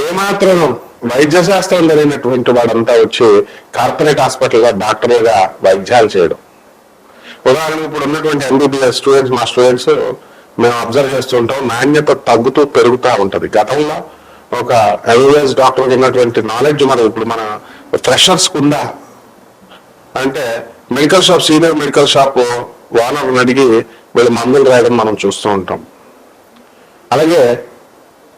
ఏమాత్రం వైద్య శాస్త్రం జరిగినటువంటి వాడంతా వచ్చి కార్పొరేట్ హాస్పిటల్లో డాక్టర్గా వైద్యాలు చేయడం. ఉదాహరణకు ఇప్పుడు ఉన్నటువంటి ఎంబీబీఎస్ స్టూడెంట్స్ మా స్టూడెంట్స్ మేము అబ్జర్వ్ చేస్తుంటాం నాణ్యత తగ్గుతూ పెరుగుతూ ఉంటుంది. గతంలో ఒక ఎంబీబీఎస్ డాక్టర్ ఉన్నటువంటి నాలెడ్జ్ మనం ఇప్పుడు మన ఫ్రెషర్స్ ఉందా అంటే medical shop senior medical shop owner అడిగి వీళ్ళు మందులు రాయడం మనం చూస్తూ ఉంటాం. అలాగే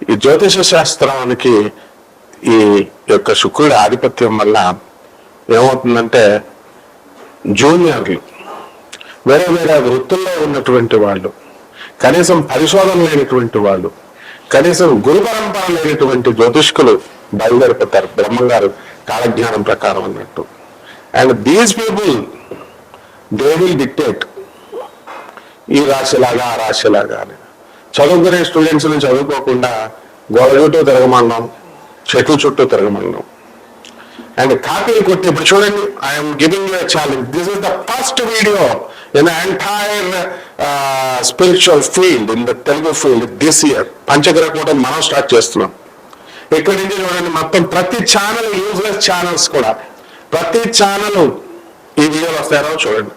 ఈ జ్యోతిష శాస్త్రానికి ఈ యొక్క శుక్రుడి ఆధిపత్యం వల్ల ఏమవుతుందంటే జూనియర్లు వేరే వేరే వృత్తుల్లో ఉన్నటువంటి వాళ్ళు కనీసం పరిశోధన లేనటువంటి వాళ్ళు కనీసం గురు పరంపర లేనటువంటి జ్యోతిష్కులు బయలుదేరిపోతారు. బ్రహ్మగారు కాలజ్ఞానం ప్రకారం అన్నట్టు. And these people they will dictate ఈ రాశిలాగా ఆ రాశిలాగా అని. చదువుకునే స్టూడెంట్స్ని చదువుకోకుండా గోడ చుట్టూ తిరగమన్నాం చెట్ల చుట్టూ తిరగమన్నాం అండ్ కాపీలు కొట్టి ఇప్పుడు చూడండి I'm giving you challenge this is the first video in entire spiritual field in the Telugu field this year పంచగ్రహ కూడా మనం స్టార్ట్ చేస్తున్నాం. ఇక్కడి నుంచి చూడండి మొత్తం ప్రతి ఛానల్ యూజ్లెస్ ఛానల్స్ కూడా. ప్రతి ఛానల్ ఈ వీడియోలు వస్తారో చూడండి.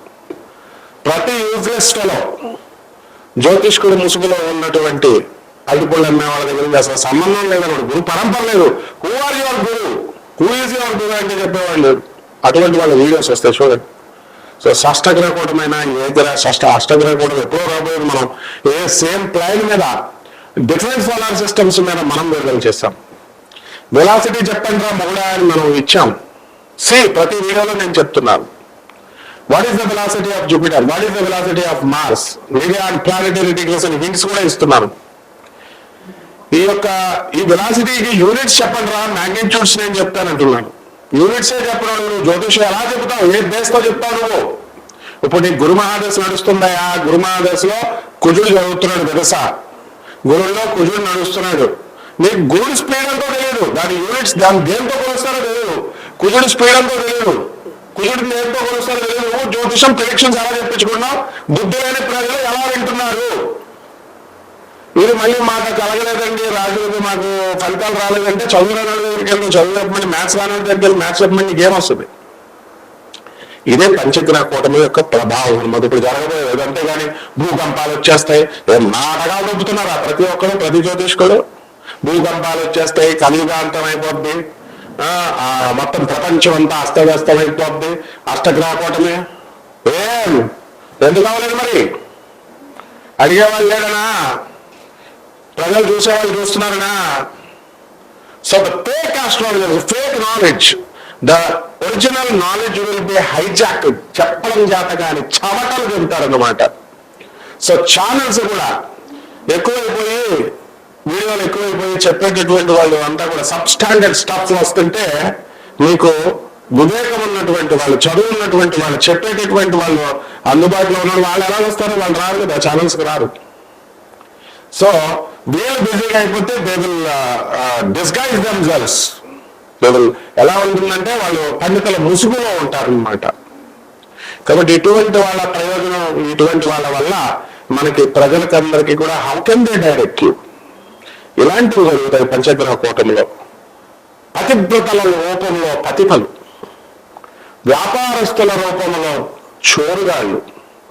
ప్రతి యూజ్లెస్ ఫెలో జ్యోతిష్కుడు ముసుగులో ఉన్నటువంటి అల్లిపళ్ళు అమ్మే వాళ్ళ దగ్గర అసలు సంబంధం లేదన్నమాట గురు పరంపర లేదు. Who are your guru who is your guru అంటే చెప్పేవాళ్ళు. లేరు అటువంటి వాళ్ళ వీడియోస్ వస్తాయి చూడండి. సో షష్టగ్రహ కూటమైన షష్ట అష్టగ్రహ కూటమి ఎప్పుడో రాబోయేది మనం. ఏ సేమ్ ప్లాన్ మీద డిఫరెంట్ సోలార్ సిస్టమ్స్ మీద మనం విడుదల చేస్తాం. వెలాసిటీ చెప్పండి రా మొగడా అని మనం ఇచ్చాం. సి ప్రతి వీడియోలో నేను చెప్తున్నాను. What is the velocity of Jupiter what is the velocity of Mars media and planetary degrees hints కూడా ఇస్తున్నాను ఈ యొక్క ఈ వెలాసిటీకి యూనిట్స్ చెప్పండి రా మ్యాగ్నిట్యూడ్స్ నేను చెప్తానంటున్నాను యూనిట్సే చెప్పడం నువ్వు జ్యోతిషం ఎలా చెప్తావు ఏ బేస్తో చెప్తావు నువ్వు? ఇప్పుడు నీకు గురు మహాదశ నడుస్తుందయా? గురు మహాదశలో కుజుడు చదువుతున్నాడు వెదస గురువులో కుజుడు నడుస్తున్నాడు. నీకు గురుడు స్పీడ్ అంతా తెలియదు దాని యూనిట్స్ దాని దేంతో కొలుస్తారో తెలియదు కుజుడు స్పీడ్ అంతా తెలియదు కుజుడు దేంతో కొలుస్తారు లేదు జ్యోతిషం ప్రిడిక్షన్స్ ఎలా చెప్పించుకున్నాం బుద్ధి లేని ప్రజలు ఎలా వింటున్నారు? మీరు మళ్ళీ మాకు కలగలేదండి. రాజులకి మాకు ఫలితాలు రాలేదంటే చదువురాని దగ్గరికి వెళ్ళి చదువు చెప్పమని మ్యాథ్స్ రాని దగ్గరికి వెళ్ళి మ్యాథ్స్ చెప్పమని గేమ్ వస్తుంది? ఇదే పంచగ్రహ కూటమి యొక్క ప్రభావం. మాకు ఇప్పుడు జరగబోయేది కానీ భూకంపాలు వచ్చేస్తాయి. నాటకాలు దొబ్బుతున్నారా ప్రతి ఒక్కరు ప్రతి జ్యోతిష్కుడు భూకంపాలు వచ్చేస్తాయి కలియుగాంతం అయిపోద్ది. మొత్తం ప్రపంచం అంతా అస్తవ్యస్తమైపోద్ది. అయిపోద్ది ఏం? ఎందుకు కావాలండి మరి? అడిగేవాళ్ళు లేడనా ప్రజలు చూసేవాళ్ళు చూస్తున్నారనా? So the fake astrology fake knowledge the original knowledge will be hijack చెప్పడం జాతకాన్ని చమటలు చెబుతారన్నమాట సో ఛానల్స్ కూడా ఎక్కువైపోయి వీడియోలు ఎక్కువైపోయి చెప్పేటటువంటి వాళ్ళు అంతా కూడా సబ్ స్టాండర్డ్ స్టాఫ్ వస్తుంటే మీకు వివేకం ఉన్నటువంటి వాళ్ళు చదువు ఉన్నటువంటి వాళ్ళు చెప్పేటటువంటి వాళ్ళు అందుబాటులో ఉన్న వాళ్ళు ఎలా వస్తారో వాళ్ళు రారు కదా ఛానల్స్కి రారు. సో వీళ్ళు బిజీగా అయిపోతే they will disguise them girls they will ఎలా ఉంటుందంటే వాళ్ళు పండితుల ముసుగులో ఉంటారనమాట కాబట్టి ఇటువంటి వాళ్ళ ప్రయోజనం ఇటువంటి వాళ్ళ వల్ల మనకి ప్రజలకందరికీ కూడా హౌ కెన్ దే డైరెక్ట్ ఇలాంటివి జరుగుతాయి పంచగ్రహ కూటమిలో. పతివ్రతల రూపంలో పతిఫలు. వ్యాపారస్తుల రూపంలో చోరుగాళ్ళు.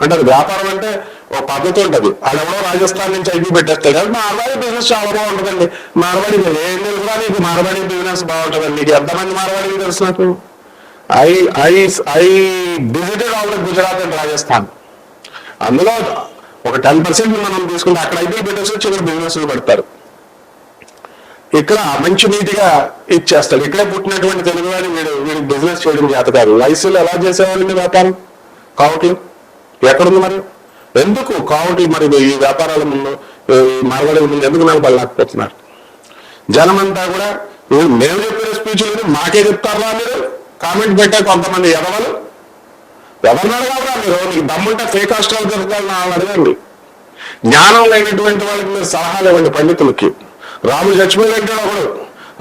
అంటే అది వ్యాపారం అంటే ఒక పద్ధతి ఉంటుంది. ఆడెవడో రాజస్థాన్ నుంచి ఐపీ పెట్టేస్తాడు. కానీ మార్వాడి బిజినెస్ చాలా బాగుంటుందండి మార్వాడి ఏం తెలుసురా నీకు? మార్వాడి బిజినెస్ బాగుంటుందండి. నీకు ఎంతమంది మార్వాడి తెలుసు నాకు? I I I visited all Gujarat and Rajasthan. అందులో ఒక టెన్ పర్సెంట్ మనం తీసుకుంటే అక్కడ ఐపీ పెట్టేసి చిన్న బిజినెస్ పెడతారు. ఇక్కడ మంచి నీటిగా ఇచ్చేస్తాడు. ఇక్కడే పుట్టినటువంటి తెలుగు వాడిని వీడు వీడు బిజినెస్ చేయడం చేత కాదు వయసులో ఎలా చేసేవాళ్ళండి వ్యాపారం? కావట్లు ఎక్కడుంది మరి? ఎందుకు కావట్లు మరి? ఈ వ్యాపారాల ముందు ఈ ముందు ఎందుకు నిలబడలేకపోతున్నారు జనమంతా కూడా మేము చెప్పిన స్పీచ్లు మాకే చెప్తారా మీరు? కామెంట్ పెట్టే కొంతమంది ఎదవలు? ఎవరిని అడగాలరా మీరు? మీకు దమ్ముంటే ఫేక్ హాస్టల్ దొరకాలని అడగండి. జ్ఞానం లేనటువంటి వాళ్ళకి మీరు సలహాలు ఇవ్వండి పండితులకి. రాముడు చచ్చిపోయి అంటాడు ఒకడు.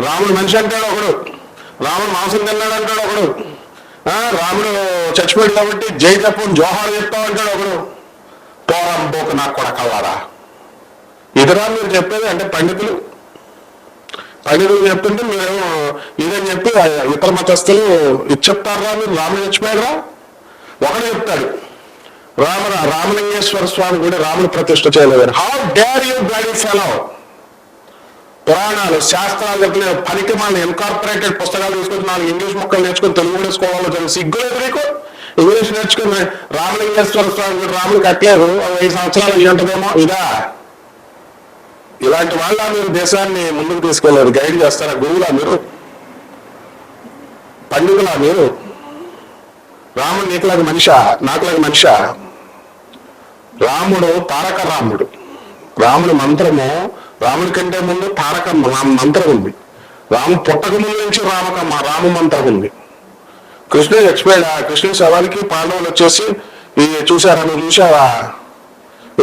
రాముడు మనిషి అంటాడు ఒకడు. రాముడు మాంసం తిన్నాడు అంటాడు ఒకడు. రాముడు చచ్చిపోయాడు కాబట్టి జై తప్పని జోహార్ చెప్తావు అంటాడు ఒకడు. పోరం నాకు కూడా కల్లారా ఇతరా మీరు చెప్పేది అంటే పండితులు. పండితులు చెప్తుంటే మేము ఇదని చెప్పి ఇతర మతస్థులు ఇది చెప్తారా మీరు రాముడు చచ్చిపోయారా ఒకడు చెప్తాడు. రామ రామలింగేశ్వర స్వామి కూడా రాముడు ప్రతిష్ట చేయలేదు how dare you bloody fellow పురాణాలు శాస్త్రాలు చెప్పిన పనికి మన ఇన్కార్పొరేటెడ్ పుస్తకాలు తీసుకొని నాలుగు ఇంగ్లీష్ మొక్కలు నేర్చుకుని తెలుగు నేర్చుకోవాలో నేర్చుకోవాలో సిగ్గు లేదు నీకు ఇంగ్లీష్ నేర్చుకుని రామలింగేశ్వర స్వామి కూడా రాముడు కట్టలేదు ఐదు సంవత్సరాలు ఉంటుందేమో? ఇదా? ఇలాంటి వాళ్ళ మీరు దేశాన్ని ముందుకు తీసుకెళ్ళారు. గైడ్ చేస్తారా గురువులా మీరు? పండుగలా మీరు? రాముడు నీకులాగా మనిషా? నాకులాగా మనిషా? రాముడు తారక రాముడు. రాముడు మంత్రము రాముడి కంటే ముందు తారక రామ మంత్రం ఉంది. రాము పుట్టక ముందు నుంచి రామక రామ మంత్రం ఉంది. కృష్ణుడు ఎక్స్ప్లెయిన్ ఆ కృష్ణుడి శవానికి పాండవులు వచ్చేసి ఈ చూసారా నువ్వు చూసావా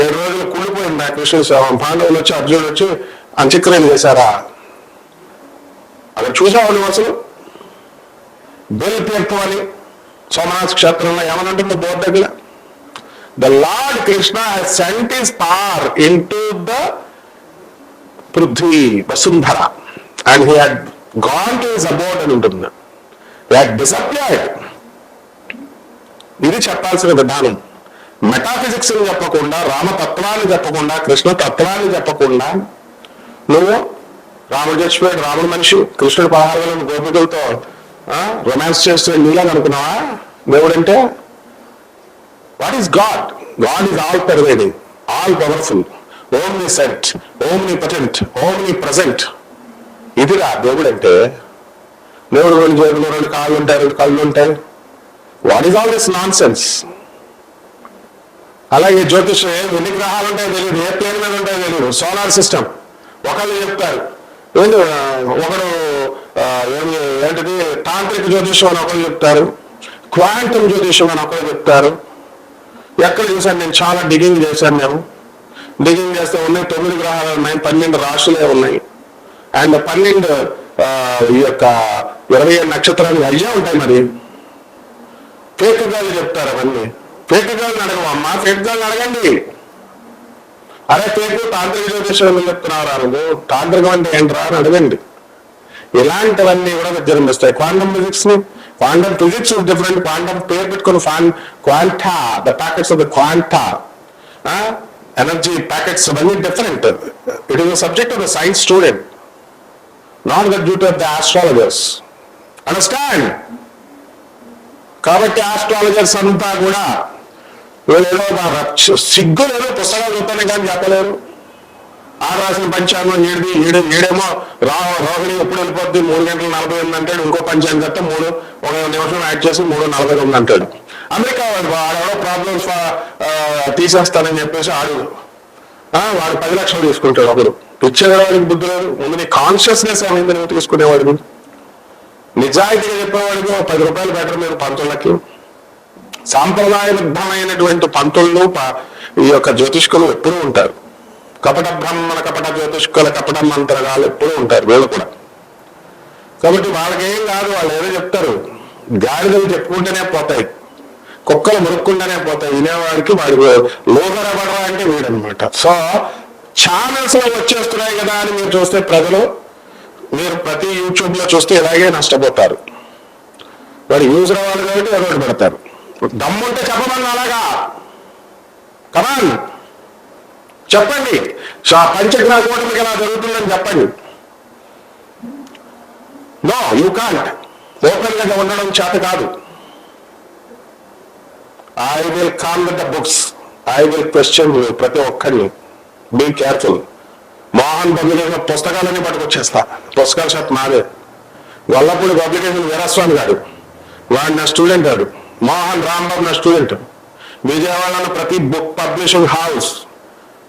ఏడు రోజులు కుళ్ళిపోయింది ఆ కృష్ణుడి శవం. పాండవులు వచ్చి అర్జునుడు వచ్చి అంత్యక్రియలు చేశారా? అక్కడ చూసావా నువ్వు అసలు? బెల్ తీర్థం అని సోమనాథ్ క్షేత్రంలో ఏమనంటుంది బోర్డు దగ్గర? The lord Krishna sent is power in to the Prithvi Vasundhara. And he had gone to his about అని ఉంటుంది. డిసప్పియర్డ్ ఇది చెప్పాల్సిన విధానం. మెటాఫిజిక్స్ చెప్పకుండా రామతత్వాన్ని చెప్పకుండా కృష్ణ తత్వాన్ని చెప్పకుండా నువ్వు రాముడు చచ్చిపోయాడు రాముడు మనిషి కృష్ణుడు పదహారు వేల గోపికలతో రొమాన్స్ చేస్తున్న నీలాగా అనుకున్నావా? దేవుడంటే what is God God is all pervading all powerful omniscient omnipotent omnipresent ఇదిరా దేవుడు అంటే దేవుడు రెండు చేతులు రెండు కాళ్ళు ఉంటాయి రెండు కళ్ళు ఉంటాయి. What is all this nonsense అలాగే జ్యోతిషం ఎన్ని గ్రహాలు ఉంటాయో తెలియదు ఏ ప్లేన్ మీద ఉంటాయో తెలియదు సోలార్ సిస్టమ్. ఒకళ్ళు చెప్తారు. ఏంటి ఒకడు ఏమి ఏంటిది? తాంత్రిక జ్యోతిషం అని ఒకరు చెప్తారు. క్వాంటమ్ జ్యోతిషం అని ఒకరు చెప్తారు. ఎక్కడ చూసాను నేను? చాలా డిగింగ్ చేశాను నేను. డిజైన్ చేస్తే ఉన్నాయి తొమ్మిది గ్రహాలు ఉన్నాయి పన్నెండు రాశులే ఉన్నాయి. అండ్ పన్నెండు ఈ యొక్క ఇరవై ఏడు నక్షత్రాలు అయ్యే ఉంటాయి మరి. ఫేక్ చెప్తారు అవన్నీ. ఫేక్ అడగవమ్మా అడగవు అడగండి. అరే పేకు తాంత్రిక జ్యోతిషం చెప్తున్నారు నువ్వు? తాంత్రికం అంటే ఏంట్రా అని అడగండి. ఇలాంటివన్నీ కూడా జన్మిస్తాయి క్వాంటమ్ ఫిజిక్స్ని క్వాంటమ్ ఫిజిక్స్ డిఫరెంట్ క్వాంటమ్ పేరు పెట్టుకుని fan quanta the packets of the quanta. Energy packets అవన్నీ different it is subject of the science student not the duty of the astrologers understand కాబట్టి ఆస్ట్రాలజర్స్ అంతా కూడా వీళ్ళేదో రక్ష- సిగ్గు లేదో పుస్తకాలు చూస్తానే కానీ చెప్పలేరు. ఆ రాసిన పంచాంగం ఏడు ఏడు ఏడేమో రా రోహిణి ఎప్పుడు వెళ్ళిపోద్ది? మూడు గంటల నలభై ఎనిమిది అంటాడు ఇంకో పంచాంగం చెప్తే మూడు ఒక నిమిషం యాడ్ చేసి మూడు నలభై తొమ్మిది అంటాడు. అమెరికా వాడు వాడెవడో ప్రాబ్లమ్స్ తీసేస్తానని చెప్పేసి ఆడు. ఆ, వాడు పది లక్షలు తీసుకుంటాడు ఒకరు పిచ్చేవాడికి బుద్ధి లేదు. ముందు నీ కాన్షియస్నెస్ అనేది నువ్వు తీసుకునేవాడికి నిజాయితీగా చెప్పేవాడికి పది రూపాయలు బెటర్ మీరు పంతులకి సాంప్రదాయబద్ధమైనటువంటి పంతులు ఈ యొక్క జ్యోతిష్కులు ఎప్పుడూ ఉంటారు. కపట బ్రహ్మణ కపట జ్యోతిష్కుల కపట మంత్రగాలు ఎప్పుడూ ఉంటారు వీళ్ళు కూడా. కాబట్టి వాళ్ళకేం కాదు వాళ్ళు ఏదో చెప్తారు. గాడిదలు చెప్పుకుంటూనే పోతాయి. కుక్కలు మురుక్కుంటూనే పోతాయి. వినేవాడికి వాడు లోగరబడరా అంటే వీడనమాట సో ఛానల్స్లో వచ్చేస్తున్నాయి కదా అని మీరు చూస్తే ప్రజలు మీరు ప్రతి యూట్యూబ్లో చూస్తే ఇలాగే నష్టపోతారు. వాడు యూజ్ రావాలి కాబట్టి ఏదో పెడతారు. దమ్ముంటే చెప్పమని అలాగా? కమాన్ చెప్పండి. సో ఆ పంచగ్రహ కూటమికి ఎలా జరుగుతుందని చెప్పండి. నో యూ కాంట్ ఓపెన్గా ఉండడం చేత కాదు. I will call with the books I will question you ప్రతి ఒక్కరిని. బీ కేర్ఫుల్ మోహన్ పబ్లికేషన్ పుస్తకాలన్నీ పట్టుకొచ్చేస్తా. పుస్తకాల షాప్ మాదే గొల్లపూడి పబ్లికేషన్ వీరస్వామి గారు. వాడు నా స్టూడెంట్ వాడు. మోహన్ రాంబాబు నా స్టూడెంట్. విజయవాడలో ప్రతి బుక్ పబ్లిషింగ్ హౌస్.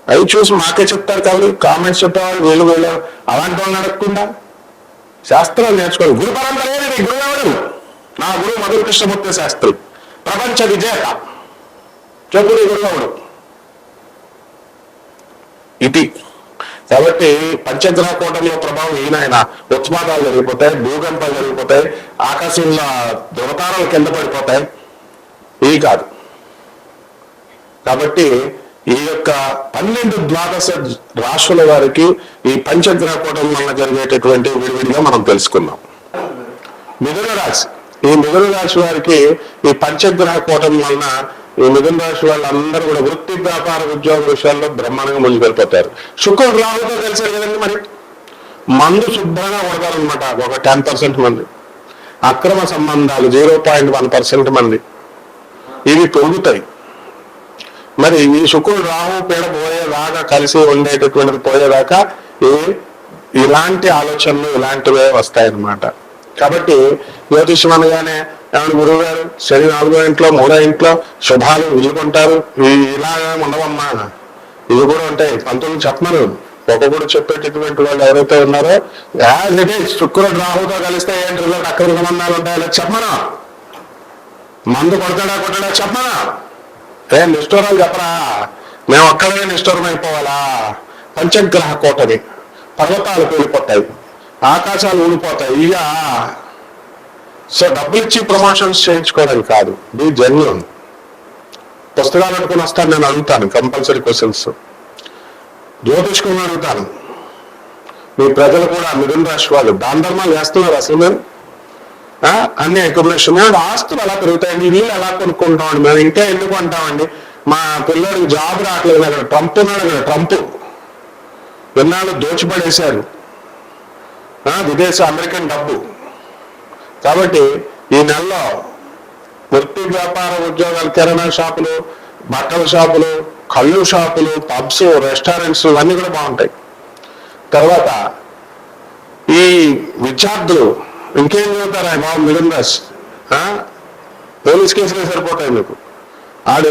అవి చూసి మాకే చెప్తారు కాబట్టి కామెంట్స్ చెప్పేవాళ్ళు వీళ్ళు వీళ్ళు. అలాంటి వాళ్ళు నడకుండా శాస్త్రాలు నేర్చుకోవాలి. గురు పరంపర ఏది గురువు ఎవరు? నా గురువు మధుర కృష్ణమూర్తి శాస్త్రి. ప్రపంచ విజేత. చెప్పు నీ ఇది. కాబట్టి పంచగ్రహ కూటమిలో ప్రభావం ఈయన ఉత్పాదాలు జరిగిపోతాయి భూకంపాలు జరిగిపోతాయి ఆకాశంలో దురతారాలు కింద పడిపోతాయి. ఇవి కాదు. కాబట్టి ఈ యొక్క పన్నెండు ద్వాదశ రాష్ట్రుల వారికి ఈ పంచగ్రహ కూటమి వల్ల జరిగేటటువంటి విడివిడిగా మనం తెలుసుకుందాం. మిథున రాశి. ఈ మిథున రాశి వారికి ఈ పంచగ్రహ కూటమి వలన ఈ మిథున రాశి వాళ్ళందరూ కూడా వృత్తి వ్యాపార ఉద్యోగ విషయాల్లో బ్రహ్మాండంగా ముందుకు వెళ్ళిపోతారు శుక్రుడు రాహుతో కలిసారు కదండి మరి. మందు శుభ్రంగా కొడతారనమాట ఒక టెన్ పర్సెంట్ మంది. అక్రమ సంబంధాలు జీరో పాయింట్ వన్ పర్సెంట్ మంది. ఇవి పెరుగుతాయి మరి ఈ శుక్రుడు రాహు పీడ పోయేదాకా కలిసి ఉండేటటువంటిది పోయేదాకా ఈ ఇలాంటి ఆలోచనలు ఇలాంటివే వస్తాయన్నమాట. కాబట్టి జ్యోతిష్యం అనగానే ఏమైనా గురువు గారు శని నాలుగో ఇంట్లో మూడో ఇంట్లో శుభాలు విలుకుంటారు ఇలాగే ఉండవమ్మా. ఇవి కూడా ఉంటాయి. పంతులు చెప్పమను. ఒక్కొక్కడు చెప్పేటటువంటి వాళ్ళు ఎవరైతే ఉన్నారో యాజ్ ఇట్ ఈస్ శుక్రుడు రాహుతో కలిస్తే ఏంటి? రిజల్ట్ అక్కడ సంబంధాలు ఉంటాయో చెప్పమను. మందు కొడతాడా కొట్టాడా చెప్పమనా. ఏ నిష్ఠూరాలు చెప్పరా? మేము ఒక్కడే నిష్ఠూరం అయిపోవాలా పంచగ్రహ కోటది పర్వతాలు కూలిపోతాయి ఆకాశాలు ఊడిపోతాయి. ఇక సో డబ్బులు ఇచ్చి ప్రమోషన్స్ చేయించుకోవడం కాదు. బీ జెన్యున్ పుస్తకాలు అనుకుని వస్తాను నేను అడుగుతాను కంపల్సరీ క్వశ్చన్స్ జ్యోతిష్కుని అడుగుతాను. మీ ప్రజలు కూడా మిథున రాశి వాళ్ళు దాని ధర్మాలు వేస్తున్నారు అసలు మేము ఆ, అన్ని అకామిడేషన్ ఆస్తులు ఎలా పెరుగుతాయండి? ఇల్లు ఎలా కొనుక్కుంటామండి మేము? ఇంకా ఎందుకు అంటామండి మా పిల్లడికి జాబ్ రావట్లేదు అక్కడ ట్రంప్ ఉన్నాడు అక్కడ ట్రంప్. విన్నాళ్ళు దోచిపడేశారు. విదేశ అమెరికన్ డబ్బు. కాబట్టి ఈ నెలలో వృత్తి వ్యాపార ఉద్యోగాలు కిరాణా షాపులు బట్టల షాపులు కళ్ళు షాపులు పబ్స్ రెస్టారెంట్స్ ఇవన్నీ కూడా బాగుంటాయి. తర్వాత ఈ విద్యార్థులు ఇంకేం చదువుతారా బాబు మిడిల్ క్లాస్? పోలీస్ కేసులే సరిపోతాయి మీకు. ఆడు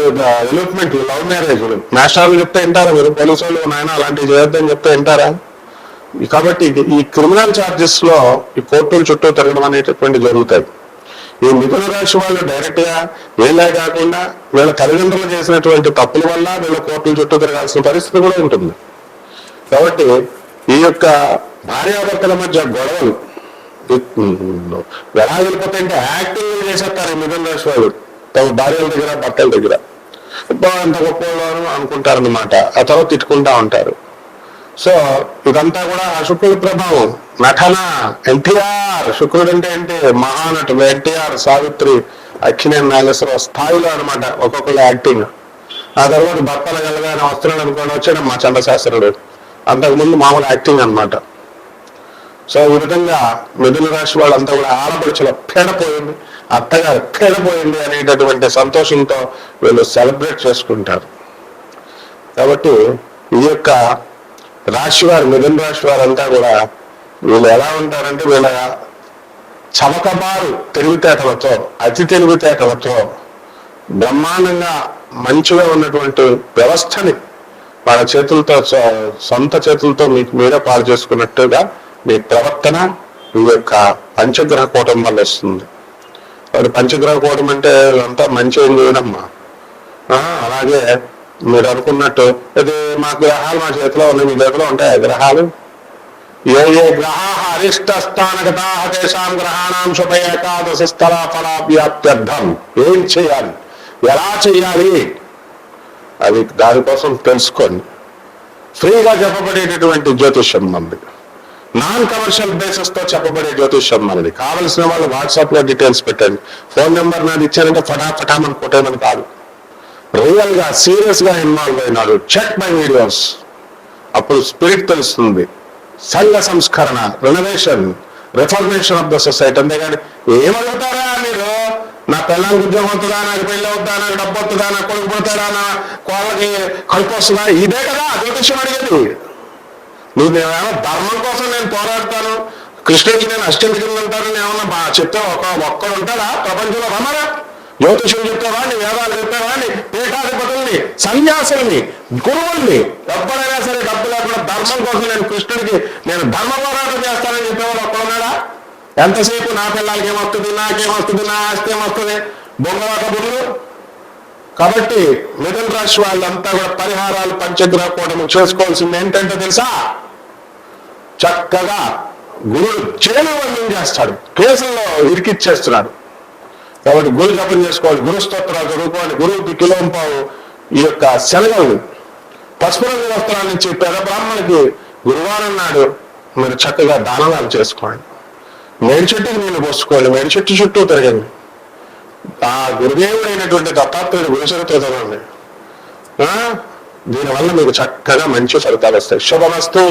ఎలిప్మెంట్లు లవ్ మ్యారేజ్. మాస్టర్లు చెప్తే వింటారా మీరు? పోలీసు వాళ్ళు నాయన అలాంటివి చేయొద్దని చెప్తే వింటారా? కాబట్టి ఈ క్రిమినల్ ఛార్జెస్లో ఈ కోర్టుల చుట్టూ తిరగడం అనేటటువంటి జరుగుతాయి. ఈ మిథున రాశి వాళ్ళు డైరెక్ట్గా వీళ్ళే కాకుండా వీళ్ళ తల్లిదండ్రులు చేసినటువంటి తప్పుల వల్ల వీళ్ళ కోర్టుల చుట్టూ తిరగాల్సిన పరిస్థితి కూడా ఉంటుంది. కాబట్టి ఈ యొక్క భార్యాభర్తల మధ్య గొడవలు ఎలా వెళ్ళిపోతాయంటే యాక్టింగ్ చేసేస్తారు ఈ మిథున రాశి వాళ్ళు. తమ భార్యల దగ్గర భర్తల దగ్గర. అంత ఎంత గొప్ప అనుకుంటారనమాట ఆ తర్వాత తిట్టుకుంటా ఉంటారు. సో ఇదంతా కూడా శుక్రుడి ప్రభావం. నటన ఎన్టీఆర్. శుక్రుడు అంటే ఏంటి? మహానటుడు. ఎన్టీఆర్ సావిత్రి అక్కినేని నాగేశ్వరరావు స్థాయిలో అనమాట ఒక్కొక్కరు యాక్టింగ్. ఆ తర్వాత భర్తలు కలగానే వస్తున్నాడు అనుకోని వచ్చాడు మా చండశాస్త్రుడు అంతకుముందు మామూలు యాక్టింగ్ అన్నమాట. సో ఈ విధంగా మిథున రాశి వాళ్ళంతా కూడా ఆడపడుచుల పేడపోయింది అత్తగారు పేడపోయింది అనేటటువంటి సంతోషంతో వీళ్ళు సెలబ్రేట్ చేసుకుంటారు. కాబట్టి ఈ యొక్క రాశి వారు మిథున రాశి వారంతా కూడా వీళ్ళు ఎలా ఉంటారంటే వీళ్ళ చమకబారు తెలివితేటలతో అతి తెలివితేటలతో బ్రహ్మాండంగా మంచిగా ఉన్నటువంటి వ్యవస్థని వాళ్ళ చేతులతో సొ- సొంత చేతులతో మీకు మీరే పాలు చేసుకున్నట్టుగా మీ ప్రవర్తన మీ యొక్క పంచగ్రహ కూటం వల్ల వస్తుంది. పంచగ్రహ కూటం అంటే అంతా మంచి ఏం చేయడమ్మా అలాగే మీరు అనుకున్నట్టు. ఇది మా గ్రహాలు మా చేతిలో ఉన్నాయి మీ చేతిలో ఉంటాయి గ్రహాలు? ఏ ఏ గ్రహా అరిష్టస్థానగతా తేషాం గ్రహాణం శుభ ఏకాదశి స్థల ఫలాభ్యాప్త్యర్థం ఏం చేయాలి? ఎలా చేయాలి? అది దానికోసం తెలుసుకోండి ఫ్రీగా చెప్పబడేటటువంటి జ్యోతిష్యం మంది. నాన్ కమర్షియల్ బేసిస్తో చెప్పబడే జ్యోతిష్యం మనది కావలసిన వాళ్ళు వాట్సాప్లో డీటెయిల్స్ పెట్టండి. ఫోన్ నెంబర్ నాది ఇచ్చారంటే ఫటాఫటా మనం కొట్టేమని కాదు. రియల్గా సీరియస్గా ఇన్వాల్వ్ అయినాడు. చెక్ మై వీడియోస్ అప్పుడు స్పిరిట్ తెలుస్తుంది. సంఘ సంస్కరణ renovation reformation of the society అంతేగాని ఏమడుగుతారా మీరు? నా పిల్లలకి ఉద్యోగం అవుతుందా నాకు పెళ్ళి అవుతుందా? నాకు డబ్బు వస్తుందా? నా కొడుకు పుడతాడా? నా కోళ్ళకి కడుపు వస్తుందా? ఇదే కదా జ్యోతిష్యం అడిగేది. నువ్వు నేనేమో ధర్మం కోసం నేను పోరాడతాను? కృష్ణుడికి నేను అష్టంతి ఉంటాను నేను ఏమన్నా బా చెప్తే ఒక ఒక్కడు ఉంటాడా? ప్రపంచంలో రమరా జ్యోతిషులు చెప్పేవాడిని వేదాలు చెప్పేవాడిని పీఠాధిపతుల్ని సన్యాసుల్ని గురువుల్ని. ఎప్పుడైనా సరే డబ్బు లేకుండా ధర్మం కోసం నేను కృష్ణుడికి నేను ధర్మ పోరాటం చేస్తానని చెప్పేవాడు ఒక్కడున్నాడా? ఎంతసేపు నా పిల్లలకి ఏమొస్తుంది నాకేమొస్తుంది నా ఆస్తి ఏమొస్తుంది? బొంగవాక బుర్రు కాబట్టి మిథున రాశి వాళ్ళంతా కూడా పరిహారాలు పంచగ్రహ కూటమి చేసుకోవాల్సింది ఏంటంటే తెలుసా? చక్కగా గురుడు జైలు వర్ణం చేస్తాడు కేసుల్లో ఇరికిచ్చేస్తున్నాడు. కాబట్టి గురు జపం చేసుకోవాలి. గురు స్తోత్రాలు చదువుకోవాలి గురువుకి కిలోంపావు ఈ యొక్క శనగలు. పసుపు రంగు వస్త్రాల నుంచి పేద బ్రాహ్మణులకి గురువారం నాడు మీరు చక్కగా దానాలు చేసుకోండి. మేడి చెట్టుకి నీళ్ళు పోసుకోండి. మేడి చెట్టు చుట్టూ తిరగండి. ఆ గురుదేవుడైనటువంటి దత్తాత్రేయుడు గురుసరితో చదవండి. ఆ? దీనివల్ల మీకు చక్కగా మంచి ఫలితాలు వస్తాయి. శుభమస్తూ.